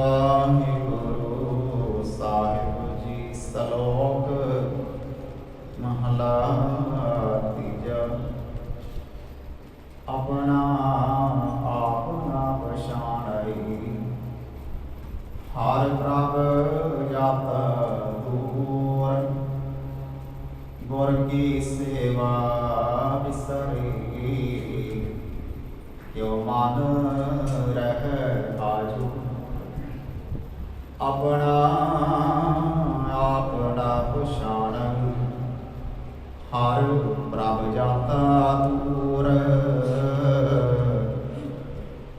ਵਾਹਿਗੁਰੂ ਸਾਹਿਬ ਜੀ, ਸਲੋਕ ਮਹਲਾ ਤੀਜਾ। ਆਪਣਾ ਆਪਣਾ ਪਛਾਣਈ ਹਰ ਪ੍ਰਭ ਜਪ ਦੂਰ। ਗੁਰ ਕੀ ਸੇਵਾ ਵਿਸਰੀ ਕਿਉ ਮਨ ਰਹਿ ਆਜੂ। ਆਪਣਾ ਆਪਣਾ ਪਛਾਣ। ਹਰ ਪ੍ਰਭ ਜਾਤਾ ਦੂਰ।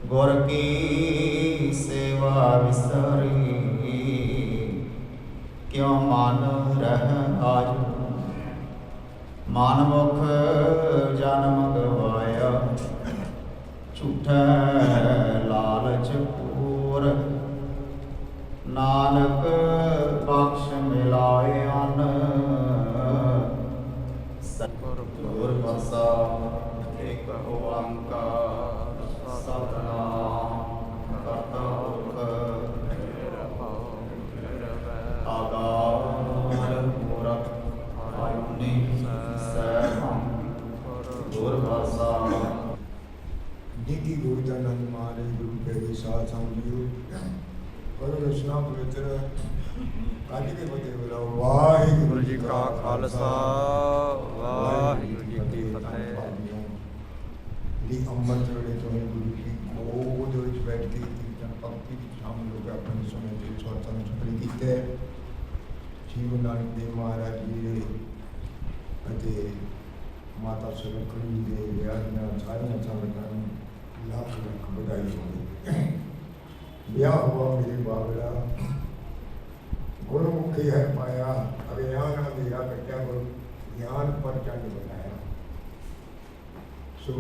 ਗੁਰ ਕੀ ਸੇਵਾ ਵਿਸਰੀ। ਕਿਉ ਮਨ ਰਹਿ ਆਜੂ? ਮਨ ਮੁਖ ਜਨਮ ਗਵਾਇਆ। ਝੂਠਾ ਨਾਨਕ ਬਖਸ਼ ਮਿਲਾਏ ਅਨ ਸਤਿਗੁਰ ਪ੍ਰਸਾਦ ਏਕ ਓੰਕਾਰ ਸਤਨਾਮ ਕਰਤਾ ਪੁਰਖ ਆਗਾਰ ਮੂਰਤ ਆਯੁਨੀ ਸੈਭੰ ਗੁਰ ਪ੍ਰਸਾਦ ਨੀਤੀ ਗੁਰੂ ਦਾ ਨੰਦ ਮਹਾਰਾਜ ਗੁਰੂ ਕੇ ਸਾਥ ਸੰਗਿਓ ਪਰ ਰਸਨਾ ਪਵਿੱਤਰ ਕੱਢ ਦੇ ਬਤੇ ਬੁਲਾਓ ਵਾਹਿਗੁਰੂ ਜੀ ਕਾ ਖਾਲਸਾ, ਵਾਹਿਗੁਰੂ ਜੀ ਕੀ ਫਤਿਹ। ਦੀ ਅੰਮ੍ਰਿਤ ਵੇਲੇ ਤੋਂ ਗੁਰੂ ਕੀ ਗੋਦ ਵਿੱਚ ਬੈਠ ਕੇ ਕੀਰਤਨ ਭਗਤੀ ਵਿੱਚ ਸ਼ਾਮਿਲ ਹੋ ਕੇ ਆਪਣੇ ਸਮੇਂ ਦੇ ਸਵਾਤਾਂ ਸੁਪਰੀ ਕੀਤੇ। ਸ਼੍ਰੀ ਗੁਰੂ ਨਾਨਕ ਦੇਵ ਮਹਾਰਾਜ ਜੀ ਦੇ ਅਤੇ ਮਾਤਾ ਸੁਰਖੜੀ ਦੇ ਵਿਆਹ ਦੀਆਂ ਸਾਰੀਆਂ ਸੰਗਤਾਂ ਨੂੰ ਲੱਖ ਲੱਖ ਵਧਾਈ ਹੋਵੇ। ਵਿਆਹ ਹੁਆ ਮੇਰੇ ਬਾਬਲਾ ਗੁਰਮੁਖੀ ਹੈ ਪਾਇਆ, ਅਗਿਆਨ ਅੰਧੇਰਾ ਕੱਟਿਆ ਗੁਰ ਗਿਆਨ ਪਰ ਚੰਨ ਬਣਾਇਆ। ਸੋ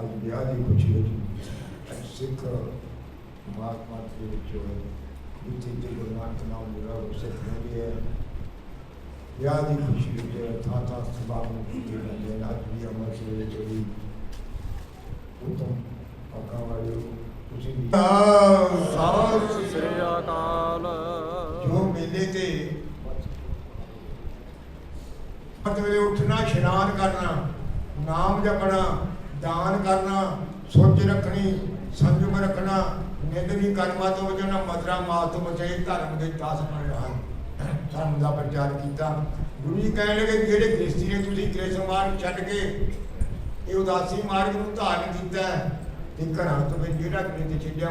ਅੱਜ ਵਿਆਹ ਦੀ ਖੁਸ਼ੀ ਵਿੱਚ ਅੱਜ ਸਿੱਖ ਮਹਾਤਮਾ ਦੇ ਵਿੱਚ ਜਿੱਥੇ ਤੇ ਗੁਰੂ ਨਾਨਕ ਨਾਮ ਲਿਆ ਉਹ ਸਿੱਖ ਹੁੰਦੀ ਹੈ, ਵਿਆਹ ਦੀ ਖੁਸ਼ੀ ਵਿੱਚ ਥਾਂ ਥਾਂ ਸਭਾ ਨੂੰ ਕੀਤੇ ਜਾਂਦੇ ਨੇ ਅੱਜ ਵੀ ਅਮਰ ਸਵੇਰੇ ਜਿਹੜੀ ਉਤਮ ਪੱਕਾ ਵਾਲਿਓ, ਤੁਸੀਂ ਵੀ ਸਤਿ ਸ੍ਰੀ ਅਕਾਲ ਜੋ ਮੇਲੇ ਤੇ ਮਤਲਬ ਉੱਠਣਾ, ਇਸ਼ਨਾਨ ਕਰਨਾ, ਨਾਮ ਜਪਣਾ, ਦਾਨ ਕਰਨਾ ਸੋਚ ਰੱਖਣੀ, ਸੰਜਮ ਰੱਖਣਾ ਨਿੰਦਨੀ ਕਰਮਾਂ ਤੋਂ ਬਚਣਾ ਮਦਰਾ ਮਾਲ ਤੋਂ ਬਚੇ, ਧਰਮ ਦੇ 10 ਹਨ ਧਰਮ ਦਾ ਪ੍ਰਚਾਰ ਕੀਤਾ। ਗੁਰੂ ਜੀ ਕਹਿਣ ਲੱਗੇ ਜਿਹੜੇ ਗ੍ਰਸਤੀ ਨੇ ਤੁਸੀਂ ਗ੍ਰਸਤ ਮਾਰਗ ਛੱਡ ਕੇ ਇਹ ਉਦਾਸੀ ਮਾਰਗ ਨੂੰ ਧਾਰਨ ਕੀਤਾ ਤੇ ਘਰਾਂ ਤੋਂ ਵੀ ਜਿਹੜਾ ਕਿਤੇ ਛੱਡਿਆ